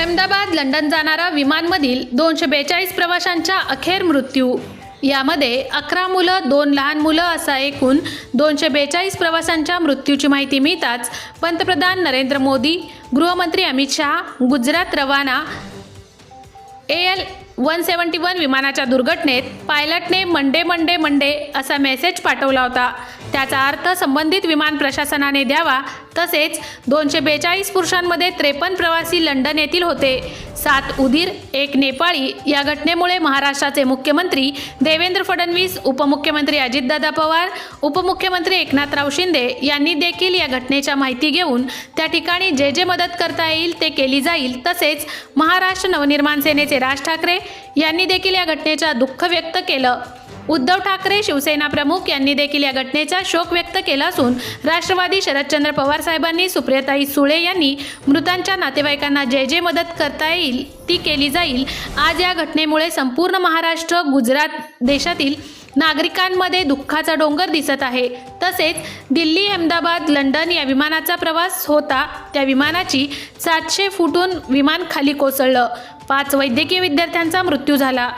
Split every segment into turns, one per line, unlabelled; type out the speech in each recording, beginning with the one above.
Ahmedabad London जाणारा विमानमधील दोनशे बेचाळीस प्रवाशांचा अखेर मृत्यू. यामध्ये अकरा मुलं दोन लहान मुलं असा एकूण दोनशे बेचाळीस प्रवाशांच्या मृत्यूची माहिती मिळताच पंतप्रधान नरेंद्र मोदी गृहमंत्री अमित शहा गुजरात रवाना A L one seventy one विमानाच्या दुर्घटनेत पायलटने मंडे मंडे मंडे असा मेसेज पाठवला होता. त्याचा अर्थ संबंधित विमान प्रशासनाने द्यावा. तसेच दोनशे बेचाळीस पुरुषांमध्ये त्रेपन्न प्रवासी लंडन येथील होते. सात उदीर एक नेपाळी. या घटनेमुळे महाराष्ट्राचे मुख्यमंत्री देवेंद्र फडणवीस उपमुख्यमंत्री अजितदादा पवार उपमुख्यमंत्री एकनाथराव शिंदे यांनी देखील या घटनेच्या माहिती घेऊन त्या ठिकाणी जे जे मदत करता येईल ते केली जाईल. तसेच महाराष्ट्र नवनिर्माण सेनेचे राज ठाकरे यांनी देखील या घटनेचा दुःख व्यक्त केलं. उद्धव ठाकरे शिवसेना प्रमुख यांनी देखील या घटनेचा शोक व्यक्त केला असून राष्ट्रवादी शरदचंद्र पवार साहेबांनी सुप्रियाताई सुळे यांनी मृतांच्या नातेवाईकांना जे जे मदत करता येईल ती केली जाईल. आज या घटनेमुळे संपूर्ण महाराष्ट्र गुजरात देशातील नागरिकांमध्ये दुःखाचा डोंगर दिसत आहे. तसेच दिल्ली अहमदाबाद लंडन या विमानाचा प्रवास होता. त्या विमानाची सातशे फुटून विमान खाली कोसळलं. पाच वैद्यकीय विद्यार्थ्यांचा मृत्यू झाला.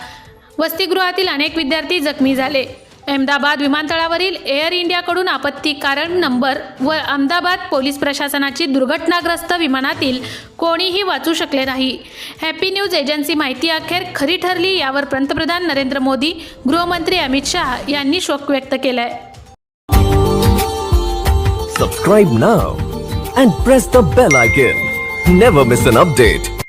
वसतिगृहातील अनेक विद्यार्थी जखमी झाले. अहमदाबाद विमानतळावरील एअर इंडियाकडून आपत्ती कारण नंबर व अहमदाबाद पोलीस प्रशासनाची दुर्घटनाग्रस्त विमानातील कोणीही वाचू शकले नाही. हॅपी न्यूज एजन्सी माहिती अखेर खरी ठरली यावर पंतप्रधान नरेंद्र मोदी गृहमंत्री अमित शहा यांनी शोक व्यक्त केलाय.
Subscribe now and press the bell icon never miss an update